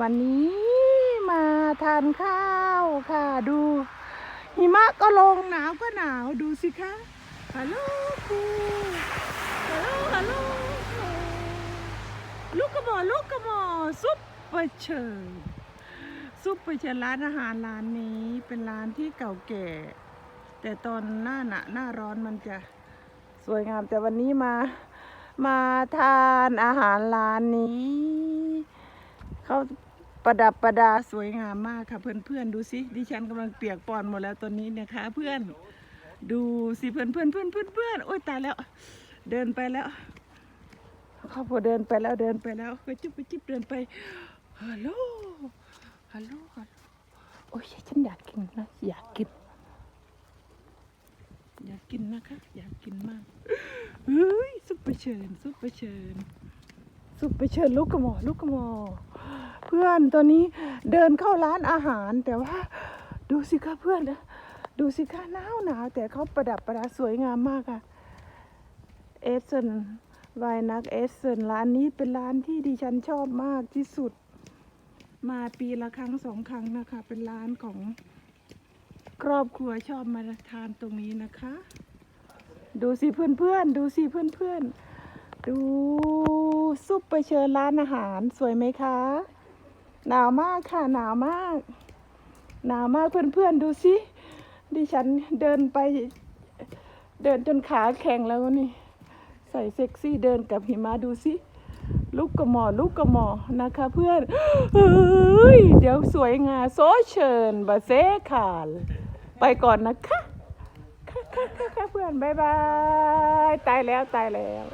วันนี้มาทานข้าวค่ะดู หิมะก็ลงหนาวก็หนาวดูสิคะฮัลโหลคูฮัลโหลฮัลโหลลูกกระหมอลูกกระหมอซุปเปอร์เชิญซุปเปอร์เชิญร้านอาหารร้านนี้เป็นร้านที่เก่าแก่ แต่ตอนหน้าหนะหน้าร้อนมันจะสวยงามแต่วันนี้มามาทานอาหารร้านนี้ เขาประดับประดาสวยงามมากค่ะเพื่อนๆดูสิดิฉันกำลังเปียกปอนหมดแล้วตอนนี้นะคะ เพื่อนดูสิเพื่อนเพื่อนเพื่อนเพื่อนเพื่อนโอ้ยตายแล้ว เดินไปแล้วเขาพอเดินไปแล้วเดินไปแล้วไปจิ๊บไปจิ๊บเดินไปฮัลโหลฮัลโหลฮัลโหลโอ้ยฉันอยากกินนะอยากกิน อยากกินนะคะ อยากกินมากเฮ้ยซุปเปอร์เชิญซุปเปอร์เชิญซุปเปอร์เชิญลูกกระหมอลูกกระหมอ พื่อนตอนนี้เดินเข้าร้านอาหารแต่ว่าดูสิคะเพื่อนนะดูสิคะหนาวหนาวแต่เขาประดับประดาสวยงามมากค่ะเอสเซนไวนักเอสเซนร้านนี้เป็นร้านที่ดิฉันชอบมากที่สุด มาปีละครั้งสองครั้งนะคะ เป็นร้านของครอบครัวชอบมาทานตรงนี้นะคะ ดูสิเพื่อนเพื่อนๆดูสิเพื่อนเพื่อนๆดูซุปไปเชิญร้านอาหารสวยไหมคะ หนาวมากค่ะหนาวมาก หนาวมากเพื่อนๆดูสิดิฉันเดินไป เดินจนขาแข็งแล้วนี่ ใส่เซ็กซี่เดินกับหิมะดูสิลูกกระหมอลูกกระหมอนะคะเพื่อนเฮ้ยเดี๋ยวสวยงามโซเชิญบาเซคาลไปก่อนนะคะค่ะค่ะค่ะค่ะเพื่อนบายบายตายแล้วตายแล้ว